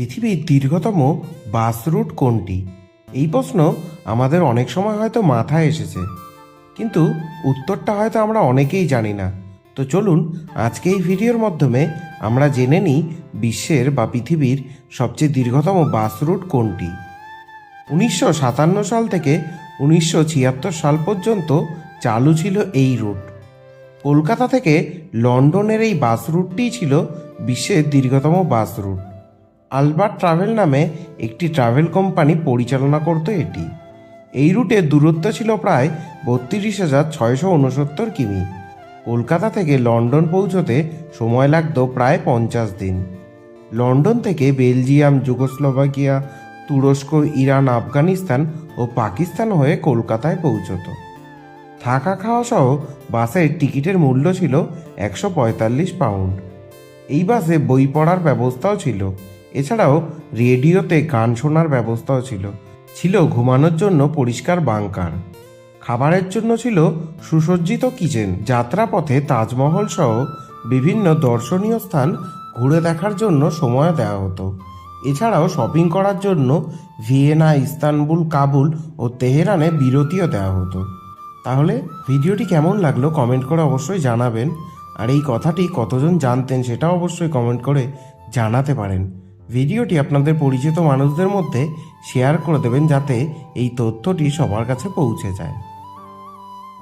পৃথিবীর দীর্ঘতম bus route কোনটি? এই প্রশ্ন আমাদের অনেক সময় হয়তো মাথায় এসেছে। কিন্তু উত্তরটা হয়তো আমরা অনেকেই জানি না। তো চলুন আজকে এই ভিডিওর মাধ্যমে আমরা জেনে নিই বিশ্বের বা পৃথিবীর সবচেয়ে দীর্ঘতম বাস রুট কোনটি। উনিশশো সাতান্ন সাল থেকে উনিশশো ছিয়াত্তর সাল পর্যন্ত চালু ছিল এই রুট। কলকাতা থেকে লন্ডনের এই বাস রুটটিই ছিল বিশ্বের দীর্ঘতম বাস রুট। আলবার্ট ট্রাভেল নামে একটি ট্রাভেল কোম্পানি পরিচালনা করত এটি। এই রুটের দূরত্ব ছিল প্রায় বত্রিশ হাজার ছয়শো উনসত্তর কিমি। কলকাতা থেকে লন্ডন পৌঁছতে সময় লাগত প্রায় পঞ্চাশ দিন। লন্ডন থেকে বেলজিয়াম, যুগোস্লোভাকিয়া, তুরস্ক, ইরান, আফগানিস্তান ও পাকিস্তান হয়ে কলকাতায় পৌঁছতো। থাকা খাওয়া সহ বাসের টিকিটের মূল্য ছিল একশো পঁয়তাল্লিশ পাউন্ড। এই বাসে বই পড়ার ব্যবস্থাও ছিল। এছাড়াও রেডিওতে গান শোনার ব্যবস্থাও ছিল। ছিল ঘুমানোর জন্য পরিষ্কার বাংকার। খাবারের জন্য ছিল সুসজ্জিত কিচেন, যাত্রাপথে তাজমহল সহ বিভিন্ন দর্শনীয় স্থান ঘুরে দেখার জন্য সময় দেওয়া হতো। এছাড়াও শপিং করার জন্য ভিয়েনা, ইস্তানবুল, কাবুল ও তেহরানে বিরতিও দেওয়া হতো। তাহলে ভিডিওটি কেমন লাগল কমেন্ট করে অবশ্যই জানাবেন। আর এই কথাটি কতজন জানতেন সেটাও অবশ্যই কমেন্ট করে জানাতে পারেন। ভিডিওটি আপনাদের পরিচিত মানুষদের মধ্যে শেয়ার করে দেবেন যাতে এই তথ্যটি সবার কাছে পৌঁছে যায়।